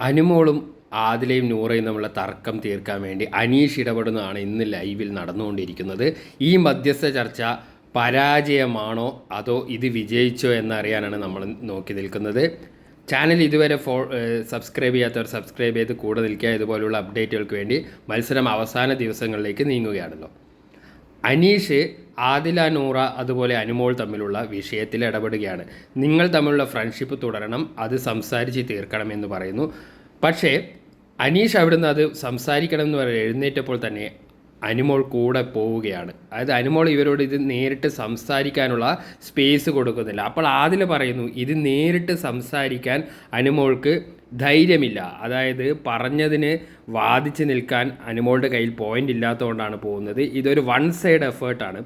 അനുമോളും ആദിലയും നൂറയും തമ്മിലുള്ള തർക്കം തീർക്കാൻ വേണ്ടി അനീഷ് ഇടപെടുന്നതാണ് ഇന്ന് ലൈവിൽ നടന്നുകൊണ്ടിരിക്കുന്നത്. ഈ മധ്യസ്ഥ ചർച്ച പരാജയമാണോ അതോ ഇത് വിജയിച്ചോ എന്നറിയാനാണ് നമ്മൾ നോക്കി നിൽക്കുന്നത്. ചാനൽ ഇതുവരെ ഫോ സബ്സ്ക്രൈബ് ചെയ്യാത്തവർ സബ്സ്ക്രൈബ് ചെയ്ത് കൂടെ നിൽക്കുക. ഇതുപോലുള്ള അപ്ഡേറ്റുകൾക്ക് വേണ്ടി മത്സരം അവസാന ദിവസങ്ങളിലേക്ക് നീങ്ങുകയാണല്ലോ. അനീഷ് ആദില നൂറ അതുപോലെ അനുമോൾ തമ്മിലുള്ള വിഷയത്തിൽ ഇടപെടുകയാണ്. നിങ്ങൾ തമ്മിലുള്ള ഫ്രണ്ട്ഷിപ്പ് തുടരണം അത് സംസാരിച്ച് തീർക്കണം എന്ന് പറയുന്നു. പക്ഷേ അനീഷ് അവിടുന്ന് അത് സംസാരിക്കണം എന്ന് പറഞ്ഞ് എഴുന്നേറ്റപ്പോൾ തന്നെ അനുമോൾ കൂടെ പോവുകയാണ്. അതായത് അനുമോൾ ഇവരോട് ഇത് നേരിട്ട് സംസാരിക്കാനുള്ള സ്പേസ് കൊടുക്കുന്നില്ല. അപ്പോൾ ആദില പറയുന്നു ഇത് നേരിട്ട് സംസാരിക്കാൻ അനുമോൾക്ക് ധൈര്യമില്ല. അതായത് പറഞ്ഞതിന് വാദിച്ച് നിൽക്കാൻ അനുമോളുടെ കയ്യിൽ പോയിന്റ് ഇല്ലാത്തതുകൊണ്ടാണ് പോകുന്നത്. ഇതൊരു വൺ സൈഡ് എഫേർട്ടാണ്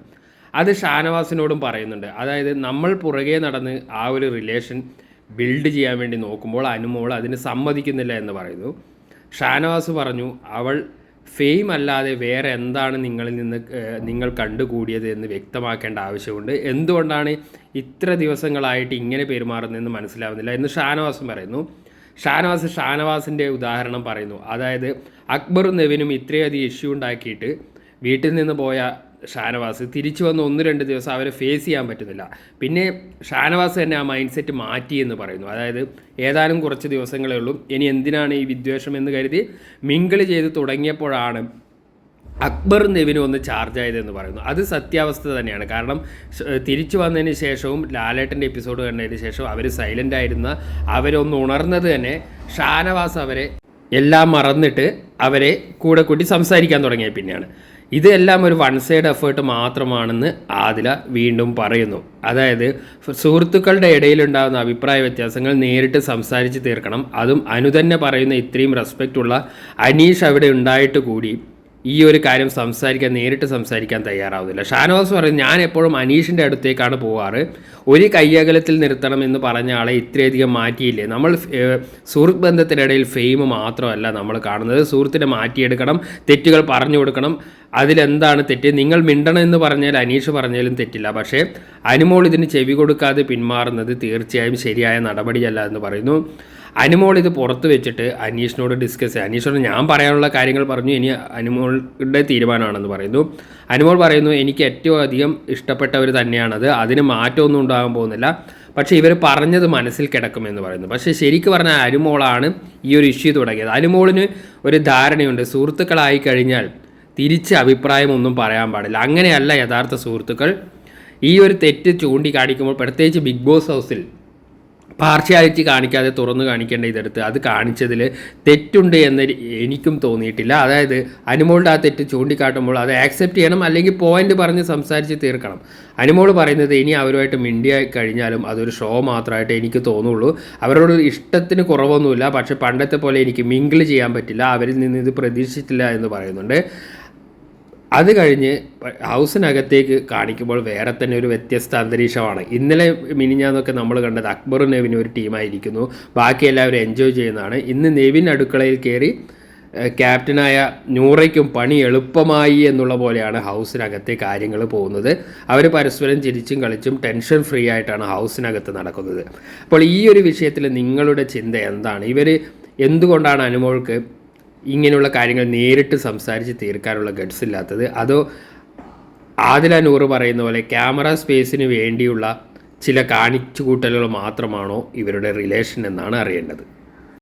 അത് ഷാനവാസിനോടും പറയുന്നുണ്ട്. അതായത് നമ്മൾ പുറകെ നടന്ന് ആ ഒരു റിലേഷൻ ബിൽഡ് ചെയ്യാൻ വേണ്ടി നോക്കുമ്പോൾ അനുമോൾ അതിന് സമ്മതിക്കുന്നില്ല എന്ന് പറയുന്നു. ഷാനവാസ് പറഞ്ഞു അവൾ ഫെയിം അല്ലാതെ വേറെ എന്താണ് നിങ്ങളിൽ നിന്ന് നിങ്ങൾ കണ്ടുകൂടിയത് എന്ന് വ്യക്തമാക്കേണ്ട ആവശ്യമുണ്ട്. എന്തുകൊണ്ടാണ് ഇത്ര ദിവസങ്ങളായിട്ട് ഇങ്ങനെ പെരുമാറുന്നതെന്ന് മനസ്സിലാവുന്നില്ല? എന്ന് ഷാനവാസും പറയുന്നു. ഷാനവാസ് ഷാനവാസിന്റെ ഉദാഹരണം പറയുന്നു. അതായത് അക്ബറും നെവിനും ഇത്രയധികം ഇഷ്യൂ ഉണ്ടാക്കിയിട്ട് വീട്ടിൽ നിന്ന് പോയ ഷാനവാസ് തിരിച്ചു വന്ന് ഒന്ന് രണ്ട് ദിവസം അവരെ ഫേസ് ചെയ്യാൻ പറ്റുന്നില്ല. പിന്നെ ഷാനവാസ് തന്നെ ആ മൈൻഡ് സെറ്റ് മാറ്റി എന്ന് പറയുന്നു. അതായത് ഏതാനും കുറച്ച് ദിവസങ്ങളേ ഉള്ളൂ. ഇനി എന്തിനാണ് ഈ വിദ്വേഷം എന്ന് കരുതി മിങ്കിൾ ചെയ്ത് തുടങ്ങിയപ്പോഴാണ് അക്ബർ നെവിനും ഒന്ന് ചാർജ് ആയതെന്ന് പറയുന്നു. അത് സത്യാവസ്ഥ തന്നെയാണ്. കാരണം തിരിച്ചു വന്നതിന് ശേഷവും ലാലേട്ടന്റെ എപ്പിസോഡ് കണ്ടതിന് ശേഷം അവർ സൈലന്റ് ആയിരുന്ന അവരൊന്ന് ഉണർന്നത് തന്നെ ഷാനവാസ് അവരെ എല്ലാം മറന്നിട്ട് അവരെ കൂടെ കൂട്ടി സംസാരിക്കാൻ തുടങ്ങിയ പിന്നെയാണ്. ഇതെല്ലാം ഒരു വൺ സൈഡ് എഫേർട്ട് മാത്രമാണെന്ന് ആദില വീണ്ടും പറയുന്നു. അതായത് സുഹൃത്തുക്കളുടെ ഇടയിലുണ്ടാകുന്ന അഭിപ്രായ വ്യത്യാസങ്ങൾ നേരിട്ട് സംസാരിച്ച് തീർക്കണം. അതും അനുതന്നെ പറയുന്ന ഇത്രയും റെസ്പെക്റ്റ് ഉള്ള അനീഷ് അവിടെ ഉണ്ടായിട്ട് കൂടി ഈ ഒരു കാര്യം സംസാരിക്കാൻ നേരിട്ട് സംസാരിക്കാൻ തയ്യാറാവുന്നില്ല. ഷാനവാസ് പറയും ഞാൻ എപ്പോഴും അനീഷിന്റെ അടുത്തേക്കാണ് പോവാറ്. ഒരു കയ്യകലത്തിൽ നിർത്തണം എന്ന് പറഞ്ഞ ആളെ ഇത്രയധികം മാറ്റിയില്ലേ? നമ്മൾ സുഹൃത്ത് ബന്ധത്തിനിടയിൽ ഫെയിം മാത്രമല്ല നമ്മൾ കാണുന്നത്. സുഹൃത്തിനെ മാറ്റിയെടുക്കണം തെറ്റുകൾ പറഞ്ഞു കൊടുക്കണം. അതിലെന്താണ് തെറ്റ്? നിങ്ങൾ മിണ്ടണം എന്ന് പറഞ്ഞാൽ അനീഷ് പറഞ്ഞാലും തെറ്റില്ല. പക്ഷേ അനുമോൾ ഇതിന് ചെവി കൊടുക്കാതെ പിന്മാറുന്നത് തീർച്ചയായും ശരിയായ നടപടിയല്ല എന്ന് പറയുന്നു. അനുമോൾ ഇത് പുറത്ത് വെച്ചിട്ട് അനീഷിനോട് ഡിസ്കസ് ചെയ്യുക അനീഷിനോട് ഞാൻ പറയാനുള്ള കാര്യങ്ങൾ പറഞ്ഞു. ഇനി അനുമോളുടെ തീരുമാനമാണെന്ന് പറയുന്നു. അനുമോൾ പറയുന്നു എനിക്ക് ഏറ്റവും അധികം ഇഷ്ടപ്പെട്ടവർ തന്നെയാണത്. അതിന് മാറ്റമൊന്നും ഉണ്ടാകാൻ പോകുന്നില്ല. പക്ഷേ ഇവർ പറഞ്ഞത് മനസ്സിൽ കിടക്കുമെന്ന് പറയുന്നു. പക്ഷേ ശരിക്കും പറഞ്ഞാൽ അനുമോളാണ് ഈ ഒരു ഇഷ്യൂ തുടങ്ങിയത്. അനുമോളിന് ഒരു ധാരണയുണ്ട്. സുഹൃത്തുക്കളായി കഴിഞ്ഞാൽ തിരിച്ച് അഭിപ്രായമൊന്നും പറയാൻ പാടില്ല. അങ്ങനെയല്ല യഥാർത്ഥ സുഹൃത്തുക്കൾ. ഈ ഒരു തെറ്റ് ചൂണ്ടിക്കാണിക്കുമ്പോൾ പ്രത്യേകിച്ച് ബിഗ് ബോസ് ഹൗസിൽ പാർഷ്യാലിറ്റി കാണിക്കാതെ തുറന്നു കാണിക്കേണ്ട ഇതെടുത്ത് അത് കാണിച്ചതിൽ തെറ്റുണ്ട് എന്ന് എനിക്കും തോന്നിയിട്ടില്ല. അതായത് അനുമോളുടെ ആ തെറ്റ് ചൂണ്ടിക്കാട്ടുമ്പോൾ അത് ആക്സെപ്റ്റ് ചെയ്യണം അല്ലെങ്കിൽ പോയിന്റ് പറഞ്ഞ് സംസാരിച്ച് തീർക്കണം. അനുമോൾ പറയുന്നത് ഇനി അവരുമായിട്ട് മിണ്ടിയ കഴിഞ്ഞാലും അതൊരു ഷോ മാത്രമായിട്ട് എനിക്ക് തോന്നുള്ളൂ. അവരോട് ഇഷ്ടത്തിന് കുറവൊന്നുമില്ല. പക്ഷേ പണ്ടത്തെ പോലെ എനിക്ക് മിങ്കിൾ ചെയ്യാൻ പറ്റില്ല. അവരിൽ നിന്ന് ഇത് പ്രതീക്ഷിച്ചിട്ടില്ല എന്ന് പറയുന്നുണ്ട്. അത് കഴിഞ്ഞ് ഹൗസിനകത്തേക്ക് കാണിക്കുമ്പോൾ വേറെ തന്നെ ഒരു വ്യത്യസ്ത അന്തരീക്ഷമാണ്. ഇന്നലെ മിനിഞ്ഞാന്നൊക്കെ നമ്മൾ കണ്ടത് അക്ബറും നെവിനും ഒരു ടീമായിരിക്കുന്നു. ബാക്കി എല്ലാവരും എൻജോയ് ചെയ്യുന്നതാണ്. ഇന്ന് നെവിൻ അടുക്കളയിൽ കയറി ക്യാപ്റ്റനായ നൂറയ്ക്കും പണി എളുപ്പമായി എന്നുള്ള പോലെയാണ് ഹൗസിനകത്തെ കാര്യങ്ങൾ പോകുന്നത്. അവർ പരസ്പരം ചിരിച്ചും കളിച്ചും ടെൻഷൻ ഫ്രീ ആയിട്ടാണ് ഹൗസിനകത്ത് നടക്കുന്നത്. അപ്പോൾ ഈ ഒരു വിഷയത്തിൽ നിങ്ങളുടെ ചിന്ത എന്താണ്? ഇവർ എന്തുകൊണ്ടാണ് അനുമോൾക്ക് ഇങ്ങനെയുള്ള കാര്യങ്ങൾ നേരിട്ട് സംസാരിച്ച് തീർക്കാനുള്ള ഗഡ്സ് ഇല്ലാത്തത്. അതോ ആദില നൂറ് പറയുന്ന പോലെ ക്യാമറ സ്പേസിന് വേണ്ടിയുള്ള ചില കാണിച്ചുകൂട്ടലുകൾ മാത്രമാണോ ഇവരുടെ റിലേഷൻ എന്നാണ് അറിയേണ്ടത്.